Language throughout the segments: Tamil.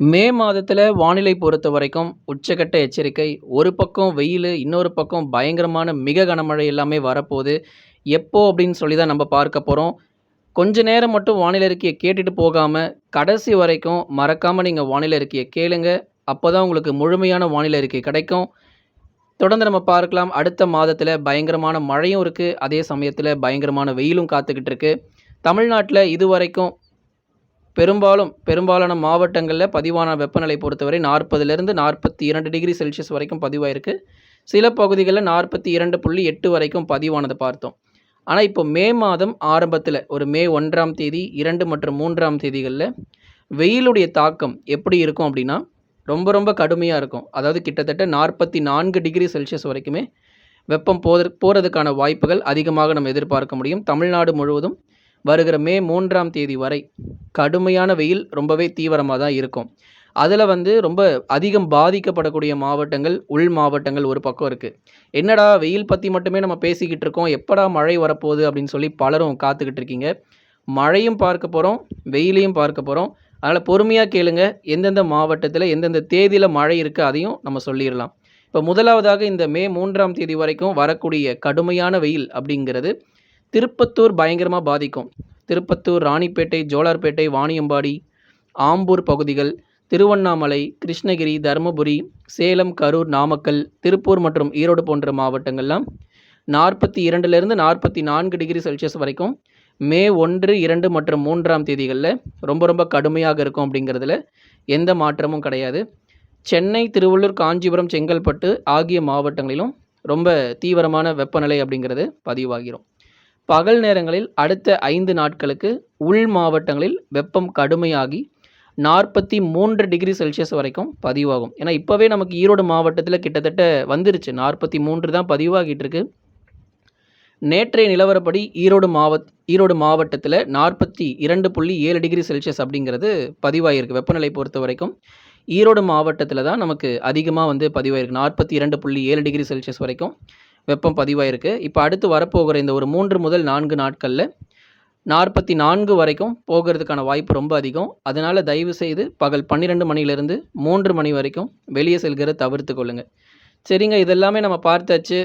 மே மாதத்தில் வானிலை பொறுத்த வரைக்கும் உச்சக்கட்ட எச்சரிக்கை ஒரு பக்கம் வெயில் இன்னொரு பக்கம் பயங்கரமான மிக கனமழை எல்லாமே வரப்போகுது. எப்போ அப்படின்னு சொல்லி தான் நம்ம பார்க்க போகிறோம் கொஞ்ச நேரம் மட்டும் வானிலை இருக்கையை கேட்டுட்டு போகாமல் கடைசி வரைக்கும் மறக்காமல் நீங்கள் வானிலை இருக்கையை கேளுங்க. அப்போ தான் உங்களுக்கு முழுமையான வானிலை இருக்கை கிடைக்கும். தொடர்ந்து நம்ம பார்க்கலாம். அடுத்த மாதத்தில் பயங்கரமான மழையும் இருக்குது அதே சமயத்தில் பயங்கரமான வெயிலும் காத்துக்கிட்டு இருக்குது தமிழ்நாட்டில் இதுவரைக்கும் பெரும்பாலும் பெரும்பாலான மாவட்டங்களில் பதிவான வெப்பநிலை பொறுத்தவரை நாற்பதுலேருந்து நாற்பத்தி இரண்டு டிகிரி செல்சியஸ் வரைக்கும் பதிவாயிருக்கு. சில பகுதிகளில் நாற்பத்தி இரண்டு புள்ளி எட்டு வரைக்கும் பதிவானதை பார்த்தோம். ஆனால் இப்போ மே மாதம் ஆரம்பத்தில் ஒரு மே ஒன்றாம் தேதி இரண்டு மற்றும் மூன்றாம் தேதிகளில் வெயிலுடைய தாக்கம் எப்படி இருக்கும் அப்படின்னா ரொம்ப ரொம்ப கடுமையாக இருக்கும். அதாவது கிட்டத்தட்ட நாற்பத்தி நான்கு டிகிரி செல்சியஸ் வரைக்குமே வெப்பம் போத போகிறதுக்கான வாய்ப்புகள் அதிகமாக நம்ம எதிர்பார்க்க முடியும். தமிழ்நாடு முழுவதும் வருகிற மே மூன்றாம் தேதி வரை கடுமையான வெயில் ரொம்பவே தீவிரமாக தான் இருக்கும். அதில் வந்து ரொம்ப அதிகம் பாதிக்கப்படக்கூடிய மாவட்டங்கள் உள் மாவட்டங்கள் ஒரு பக்கம் இருக்குது என்னடா வெயில் பற்றி மட்டுமே நம்ம பேசிக்கிட்டு இருக்கோம் எப்படா மழை வரப்போகுது அப்படின்னு சொல்லி பலரும் காத்துக்கிட்டு இருக்கீங்க. மழையும் பார்க்க போகிறோம் வெயிலையும் பார்க்க போகிறோம் அதனால் பொறுமையாக கேளுங்க எந்தெந்த மாவட்டத்தில் எந்தெந்த தேதியில் மழை இருக்குது அதையும் நம்ம சொல்லிடலாம். இப்போ முதலாவதாக இந்த மே மூன்றாம் தேதி வரைக்கும் வரக்கூடிய கடுமையான வெயில் அப்படிங்கிறது திருப்பத்தூர் பயங்கரமாக பாதிக்கும். திருப்பத்தூர் ராணிப்பேட்டை ஜோலார்பேட்டை வாணியம்பாடி ஆம்பூர் பகுதிகள் திருவண்ணாமலை கிருஷ்ணகிரி தருமபுரி சேலம் கரூர் நாமக்கல் திருப்பூர் மற்றும் ஈரோடு போன்ற மாவட்டங்கள்லாம் நாற்பத்தி இரண்டுலேருந்து நாற்பத்தி நான்கு டிகிரி செல்சியஸ் வரைக்கும் மே ஒன்று இரண்டு மற்றும் மூன்றாம் தேதிகளில் ரொம்ப ரொம்ப கடுமையாக இருக்கும் அப்படிங்கிறதுல எந்த மாற்றமும் கிடையாது. சென்னை திருவள்ளூர் காஞ்சிபுரம் செங்கல்பட்டு ஆகிய மாவட்டங்களிலும் ரொம்ப தீவிரமான வெப்பநிலை அப்படிங்கிறது பதிவாகிரும். பகல் நேரங்களில் அடுத்த ஐந்து நாட்களுக்கு உள் மாவட்டங்களில் வெப்பம் கடுமையாகி நாற்பத்தி மூன்று டிகிரி செல்சியஸ் வரைக்கும் பதிவாகும். ஏன்னா இப்போவே நமக்கு ஈரோடு மாவட்டத்தில் கிட்டத்தட்ட வந்துருச்சு. நாற்பத்தி மூன்று தான் பதிவாகிட்டு இருக்கு. நேற்றைய நிலவரப்படி ஈரோடு மாவட் ஈரோடு மாவட்டத்தில் நாற்பத்தி இரண்டு புள்ளி ஏழு டிகிரி செல்சியஸ் அப்படிங்கிறது பதிவாகிருக்கு வெப்பநிலை பொறுத்த வரைக்கும். ஈரோடு மாவட்டத்தில் தான் நமக்கு அதிகமாக வந்து பதிவாயிருக்கு. நாற்பத்தி இரண்டு புள்ளி ஏழு டிகிரி செல்சியஸ் வரைக்கும். வெப்பம் பதிவாயிருக்கு. இப்போ அடுத்து வரப்போகிற இந்த ஒரு மூன்று முதல் நான்கு நாட்களில் நாற்பத்தி நான்கு வரைக்கும் போகிறதுக்கான வாய்ப்பு ரொம்ப அதிகம். அதனால் தயவு செய்து பகல் பன்னிரெண்டு மணிலேருந்து மூன்று மணி வரைக்கும் வெளியே செல்கிற தவிர்த்து கொள்ளுங்கள் சரிங்க இதெல்லாமே நம்ம பார்த்தாச்சு.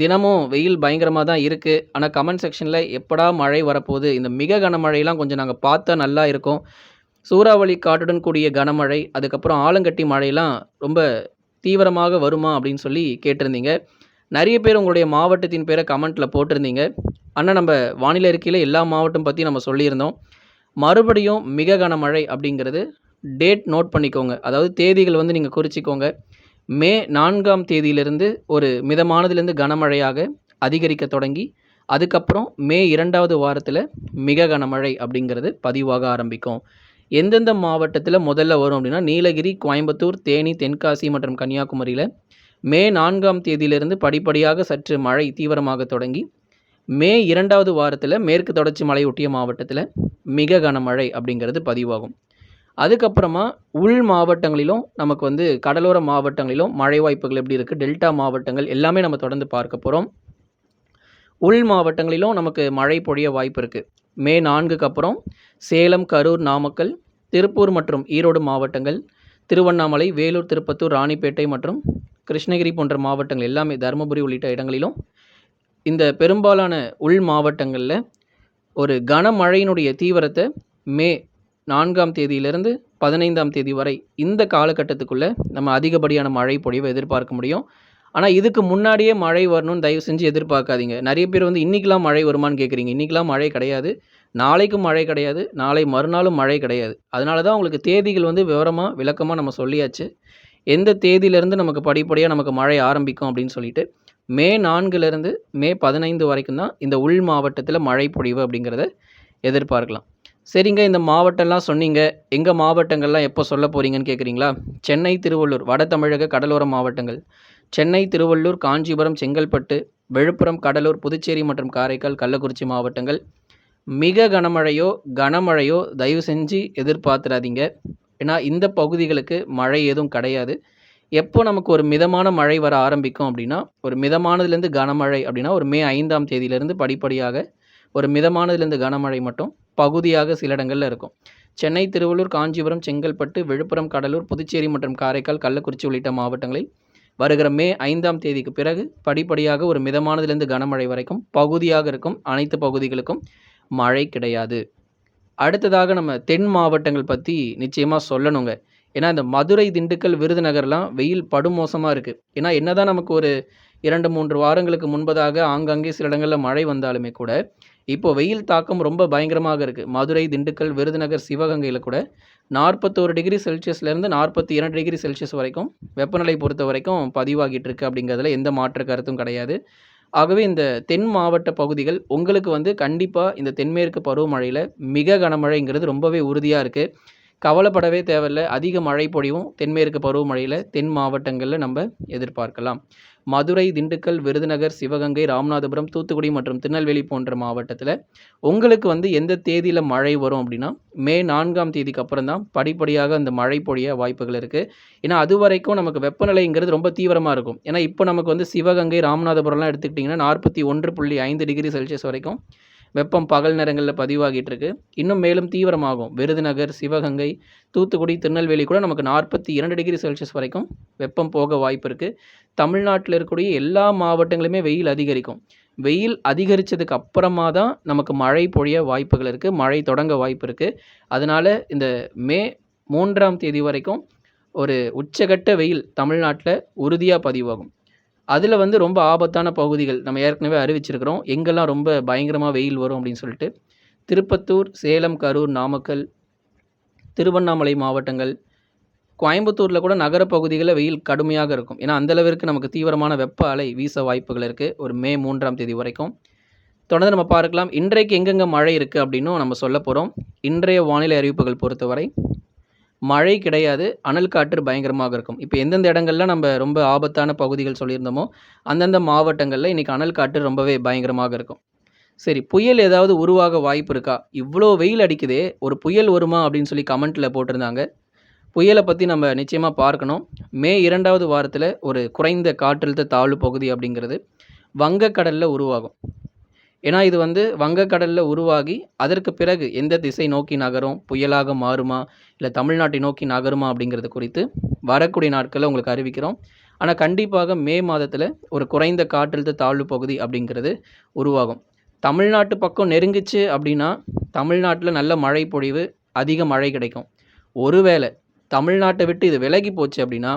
தினமும் வெயில் பயங்கரமாக தான் இருக்குது ஆனால் கமெண்ட் செக்ஷனில் எப்படா மழை வரப்போகுது? இந்த மிக கனமழையெல்லாம் கொஞ்சம் நாங்கள் பார்த்தா நல்லா இருக்கும். சூறாவளி காட்டுடன் கூடிய கனமழை அதுக்கப்புறம் ஆலங்கட்டி மழையெல்லாம் ரொம்ப தீவிரமாக வருமா அப்படின்னு சொல்லி கேட்டிருந்தீங்க. நிறைய பேர் உங்களுடைய மாவட்டத்தின் பேரை கமெண்ட்டில் போட்டிருந்தீங்க. ஆனால் நம்ம வானிலை இருக்கையில் எல்லா மாவட்டம் பற்றி நம்ம சொல்லியிருந்தோம். மறுபடியும் மிக கனமழை அப்படிங்கிறது டேட் நோட் பண்ணிக்கோங்க. அதாவது தேதிகள் வந்து நீங்கள் குறிச்சிக்கோங்க. மே நான்காம் தேதியிலிருந்து ஒரு மிதமானதுலேருந்து கனமழையாக அதிகரிக்க தொடங்கி அதுக்கப்புறம் மே இரண்டாவது வாரத்தில் மிக கனமழை அப்படிங்கிறது பதிவாக ஆரம்பிக்கும். எந்தெந்த மாவட்டத்தில் முதல்ல வரும் அப்படின்னா நீலகிரி கோயம்புத்தூர் தேனி தென்காசி மற்றும் கன்னியாகுமரியில் மே நான்காம் தேதியிலிருந்து படிப்படியாக சற்று மழை தீவிரமாக தொடங்கி மே இரண்டாவது வாரத்தில் மேற்கு தொடர்ச்சி மலை ஒட்டிய மாவட்டத்தில் மிக கனமழை அப்படிங்கிறது பதிவாகும். அதுக்கப்புறமா உள் மாவட்டங்களிலும் நமக்கு வந்து கடலோர மாவட்டங்களிலும் மழை வாய்ப்புகள் எப்படி இருக்குது டெல்டா மாவட்டங்கள் எல்லாமே நம்ம தொடர்ந்து பார்க்க போகிறோம் உள் மாவட்டங்களிலும் நமக்கு மழை பொழிய வாய்ப்பு இருக்குது மே நான்குக்கு அப்புறம் சேலம் கரூர் நாமக்கல் திருப்பூர் மற்றும் ஈரோடு மாவட்டங்கள் திருவண்ணாமலை வேலூர் திருப்பத்தூர் ராணிப்பேட்டை மற்றும் கிருஷ்ணகிரி போன்ற மாவட்டங்கள் எல்லாமே தருமபுரி உள்ளிட்ட இடங்களிலும் இந்த பெரும்பாலான உள் மாவட்டங்களில் ஒரு கனமழையினுடைய தீவிரத்தை மே நான்காம் தேதியிலிருந்து பதினைந்தாம் தேதி வரை இந்த காலகட்டத்துக்குள்ளே நம்ம அதிகப்படியான மழை பொழிவை எதிர்பார்க்க முடியும். ஆனால் இதுக்கு முன்னாடியே மழை வரணும்னு தயவு செஞ்சு எதிர்பார்க்காதீங்க. நிறைய பேர் வந்து இன்றைக்கெலாம் மழை வருமான்னு கேட்குறீங்க இன்றைக்கெலாம் மழை கிடையாது. நாளைக்கும் மழை கிடையாது நாளை மறுநாளும் மழை கிடையாது. அதனால தான் உங்களுக்கு தேதிகள் வந்து விவரமாக விளக்கமாக நம்ம சொல்லியாச்சு. எந்த தேதியிலேருந்து நமக்கு படிப்படியாக நமக்கு மழை ஆரம்பிக்கும் அப்படின்னு சொல்லிட்டு மே நான்குலேருந்து மே பதினைந்து வரைக்கும் தான் இந்த உள் மாவட்டத்தில் மழை பொழிவு அப்படிங்கிறத எதிர்பார்க்கலாம். சரிங்க இந்த மாவட்டம்லாம் சொன்னீங்க. எங்கள் மாவட்டங்கள்லாம் எப்போ சொல்ல போகிறீங்கன்னு கேட்குறீங்களா சென்னை திருவள்ளூர் வட தமிழக கடலோர மாவட்டங்கள். சென்னை திருவள்ளூர் காஞ்சிபுரம் செங்கல்பட்டு விழுப்புரம் கடலூர் புதுச்சேரி மற்றும் காரைக்கால் கள்ளக்குறிச்சி மாவட்டங்கள். மிக கனமழையோ கனமழையோ தயவு செஞ்சு எதிர்பார்த்துறாதீங்க ஏன்னா இந்த பகுதிகளுக்கு மழை எதுவும் கிடையாது. எப்போ நமக்கு ஒரு மிதமான மழை வர ஆரம்பிக்கும் அப்படின்னா ஒரு மிதமானதுலேருந்து கனமழை அப்படின்னா ஒரு மே ஐந்தாம் தேதியிலேருந்து படிப்படியாக ஒரு மிதமானதுலேருந்து கனமழை மட்டும் பகுதியாக சில இடங்களில் இருக்கும். சென்னை திருவள்ளூர் காஞ்சிபுரம் செங்கல்பட்டு விழுப்புரம் கடலூர் புதுச்சேரி மற்றும் காரைக்கால் கள்ளக்குறிச்சி உள்ளிட்ட மாவட்டங்களில் வருகிற மே ஐந்தாம் தேதிக்கு பிறகு படிப்படியாக ஒரு மிதமானதுலேருந்து கனமழை வரைக்கும் பகுதியாக இருக்கும் அனைத்து பகுதிகளுக்கும். மழை கிடையாது. அடுத்ததாக நம்ம தென் மாவட்டங்கள் பற்றி நிச்சயமாக சொல்லணுங்க. ஏன்னா இந்த மதுரை திண்டுக்கல் விருதுநகர்லாம் வெயில் படுமோசமாக இருக்குது ஏன்னா என்னதான் நமக்கு ஒரு இரண்டு மூன்று வாரங்களுக்கு முன்பதாக ஆங்காங்கே சில இடங்களில் மழை வந்தாலுமே கூட இப்போ வெயில் தாக்கம் ரொம்ப பயங்கரமாக இருக்குது மதுரை திண்டுக்கல் விருதுநகர் சிவகங்கையில் கூட நாற்பத்தோரு டிகிரி செல்சியஸ்லேருந்து நாற்பத்தி இரண்டு டிகிரி செல்சியஸ் வரைக்கும் வெப்பநிலை பொறுத்த வரைக்கும் பதிவாகிட்டு இருக்கு அப்படிங்கிறதுல எந்த மாற்று கருத்தும் கிடையாது. ஆகவே இந்த தென் மாவட்ட பகுதிகள் உங்களுக்கு வந்து கண்டிப்பாக இந்த தென்மேற்கு பருவமழையில் மிக கனமழைங்கிறது ரொம்பவே உறுதியாக இருக்குது கவலைப்படவே தேவையில்லை. அதிக மழை பொழிவும் தென்மேற்கு பருவமழையில் தென் மாவட்டங்களில் நம்ம எதிர்பார்க்கலாம். மதுரை திண்டுக்கல் விருதுநகர் சிவகங்கை ராமநாதபுரம் தூத்துக்குடி மற்றும் திருநெல்வேலி போன்ற மாவட்டத்தில் உங்களுக்கு வந்து எந்த தேதியில் மழை வரும் அப்படின்னா மே நான்காம் தேதிக்கு அப்புறம் தான் படிப்படியாக அந்த மழை பொழிய வாய்ப்புகள் இருக்குது ஏன்னா அது வரைக்கும் நமக்கு வெப்பநிலைங்கிறது ரொம்ப தீவிரமாக இருக்கும். ஏன்னா இப்போ நமக்கு வந்து சிவகங்கை ராமநாதபுரம்லாம் எடுத்துக்கிட்டிங்கன்னா நாற்பத்தி ஒன்று புள்ளி ஐந்து டிகிரி செல்சியஸ் வரைக்கும் வெப்பம் பகல் நேரங்களில் பதிவாகிட்டு இருக்கு இன்னும் மேலும் தீவிரமாகும். விருதுநகர் சிவகங்கை தூத்துக்குடி திருநெல்வேலி கூட நமக்கு நாற்பத்தி இரண்டு டிகிரி செல்சியஸ் வரைக்கும் வெப்பம் போக வாய்ப்பு இருக்குது தமிழ்நாட்டில் இருக்கக்கூடிய எல்லா மாவட்டங்களுமே வெயில் அதிகரிக்கும். வெயில் அதிகரித்ததுக்கு அப்புறமா தான் நமக்கு மழை பொழிய வாய்ப்புகள் இருக்குது மழை தொடங்க வாய்ப்பு இருக்குது அதனால் இந்த மே மூன்றாம் தேதி வரைக்கும் ஒரு உச்சகட்ட வெயில் தமிழ்நாட்டில் உறுதியாக பதிவாகும். அதில் வந்து ரொம்ப ஆபத்தான பகுதிகள் நம்ம ஏற்கனவே அறிவிச்சிருக்கிறோம். எங்கெல்லாம் ரொம்ப பயங்கரமாக வெயில் வரும் அப்படின்னு சொல்லிட்டு திருப்பத்தூர் சேலம் கரூர் நாமக்கல் திருவண்ணாமலை மாவட்டங்கள் கோயம்புத்தூரில் கூட நகரப்பகுதிகளில் வெயில் கடுமையாக இருக்கும். ஏன்னா அந்தளவிற்கு நமக்கு தீவிரமான வெப்ப அலை வீச வாய்ப்புகள் இருக்குது ஒரு மே மூன்றாம் தேதி வரைக்கும். தொடர்ந்து நம்ம பார்க்கலாம். இன்றைக்கு எங்கெங்கே மழை இருக்குது அப்படின்னும் நம்ம சொல்ல போகிறோம் இன்றைய வானிலை அறிவிப்புகள் பொறுத்தவரை மழை கிடையாது அனல் காற்று பயங்கரமாக இருக்கும். இப்போ எந்தெந்த இடங்கள்ல நம்ம ரொம்ப ஆபத்தான பகுதிகள் சொல்லியிருந்தோமோ அந்தந்த மாவட்டங்களில் இன்றைக்கி அனல் காற்று ரொம்பவே பயங்கரமாக இருக்கும். சரி புயல் ஏதாவது உருவாக வாய்ப்பு இருக்கா? இவ்வளோ வெயில் அடிக்குதே ஒரு புயல் வருமா அப்படின்னு சொல்லி கமெண்ட்டில் போட்டிருந்தாங்க. புயலை பற்றி நம்ம நிச்சயமாக பார்க்கணும். மே இரண்டாவது வாரத்தில் ஒரு குறைந்த காற்றழுத்த தாழ்வு பகுதி அப்படிங்கிறது வங்கக்கடலில் உருவாகும். ஏன்னா இது வந்து வங்கக்கடலில் உருவாகி அதற்கு பிறகு எந்த திசை நோக்கி நகரும் புயலாக மாறுமா இல்லை தமிழ்நாட்டை நோக்கி நகருமா அப்படிங்கிறது குறித்து வரக்கூடிய நாட்களில் உங்களுக்கு அறிவிக்கிறோம். ஆனால் கண்டிப்பாக மே மாதத்தில் ஒரு குறைந்த காற்றழுத்த தாழ்வு பகுதி அப்படிங்கிறது உருவாகும். தமிழ்நாட்டு பக்கம் நெருங்கிச்சு அப்படின்னா தமிழ்நாட்டில் நல்ல மழை பொழிவு அதிக மழை கிடைக்கும். ஒருவேளை தமிழ்நாட்டை விட்டு இது விலகி போச்சு அப்படின்னா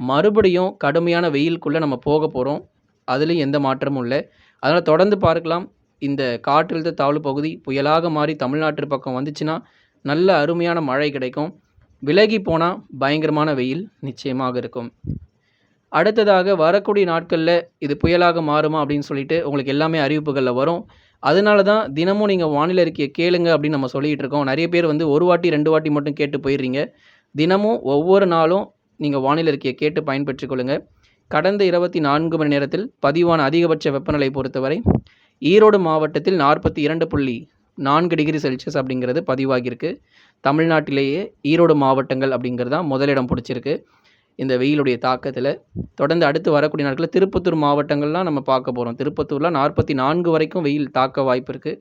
மறுபடியும் கடுமையான வெயிலுக்குள்ளே நம்ம போக போகிறோம் அதுலேயும் எந்த மாற்றமும் இல்லை. அதனால் தொடர்ந்து பார்க்கலாம். இந்த காற்றழுத்த தாழ்வு பகுதி புயலாக மாறி தமிழ்நாட்டு பக்கம் வந்துச்சுன்னா நல்ல அருமையான மழை கிடைக்கும். விலகி போனால் பயங்கரமான வெயில் நிச்சயமாக இருக்கும். அடுத்ததாக வரக்கூடிய நாட்களில் இது புயலாக மாறுமா அப்படின்னு சொல்லிட்டு உங்களுக்கு எல்லாமே அறிவிப்புகளில் வரும். அதனால தான் தினமும் நீங்கள் வானிலை அறிக்கையை கேளுங்க அப்படின்னு நம்ம சொல்லிகிட்டு இருக்கோம். நிறைய பேர் வந்து ஒரு வாட்டி ரெண்டு வாட்டி மட்டும் கேட்டு போயிடுறீங்க. தினமும் ஒவ்வொரு நாளும் நீங்கள் வானிலை அறிக்கையை கேட்டு பயன்பெற்றுக்கொள்ளுங்கள் கடந்த இருபத்தி நான்கு மணி நேரத்தில் பதிவான அதிகபட்ச வெப்பநிலை பொறுத்தவரை ஈரோடு மாவட்டத்தில் நாற்பத்தி இரண்டு புள்ளி நான்கு டிகிரி செல்சியஸ் அப்படிங்கிறது பதிவாகியிருக்கு. தமிழ்நாட்டிலேயே ஈரோடு மாவட்டங்கள் அப்படிங்கிறது தான் முதலிடம் பிடிச்சிருக்கு. இந்த வெயிலுடைய தாக்கத்தில் தொடர்ந்து அடுத்து வரக்கூடிய நாட்களில் திருப்பத்தூர் மாவட்டங்கள்லாம் நம்ம பார்க்க போகிறோம் திருப்பத்தூரில் நாற்பத்தி நான்கு வரைக்கும் வெயில் தாக்க வாய்ப்பு இருக்குது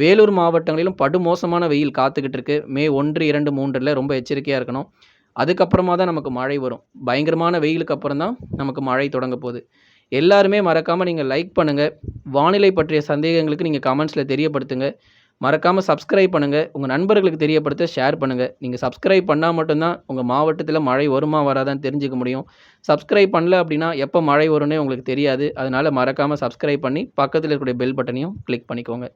வேலூர் மாவட்டங்களிலும் படுமோசமான வெயில் காத்துக்கிட்டு இருக்கு மே ஒன்று இரண்டு மூன்றில் ரொம்ப எச்சரிக்கையாக இருக்கணும். அதுக்கப்புறமா தான் நமக்கு மழை வரும். பயங்கரமான வெயிலுக்கு அப்புறம் தான் நமக்கு மழை தொடங்க போகுது. எல்லாருமே மறக்காமல் நீங்கள் லைக் பண்ணுங்கள் வானிலை பற்றிய சந்தேகங்களுக்கு நீங்கள் கமெண்ட்ஸில் தெரியப்படுத்துங்க. மறக்காமல் சப்ஸ்கிரைப் பண்ணுங்கள் உங்கள் நண்பர்களுக்கு தெரியப்படுத்த ஷேர் பண்ணுங்கள் நீங்கள் சப்ஸ்கிரைப் பண்ணால் மட்டும்தான் உங்கள் மாவட்டத்தில் மழை வருமா வராதான்னு தெரிஞ்சுக்க முடியும். சப்ஸ்கிரைப் பண்ணல அப்படின்னா எப்போ மழை வரும்னே உங்களுக்கு தெரியாது. அதனால் மறக்காமல் சப்ஸ்கிரைப் பண்ணி பக்கத்தில் இருக்கக்கூடிய பெல் பட்டனையும் கிளிக் பண்ணிக்கோங்க.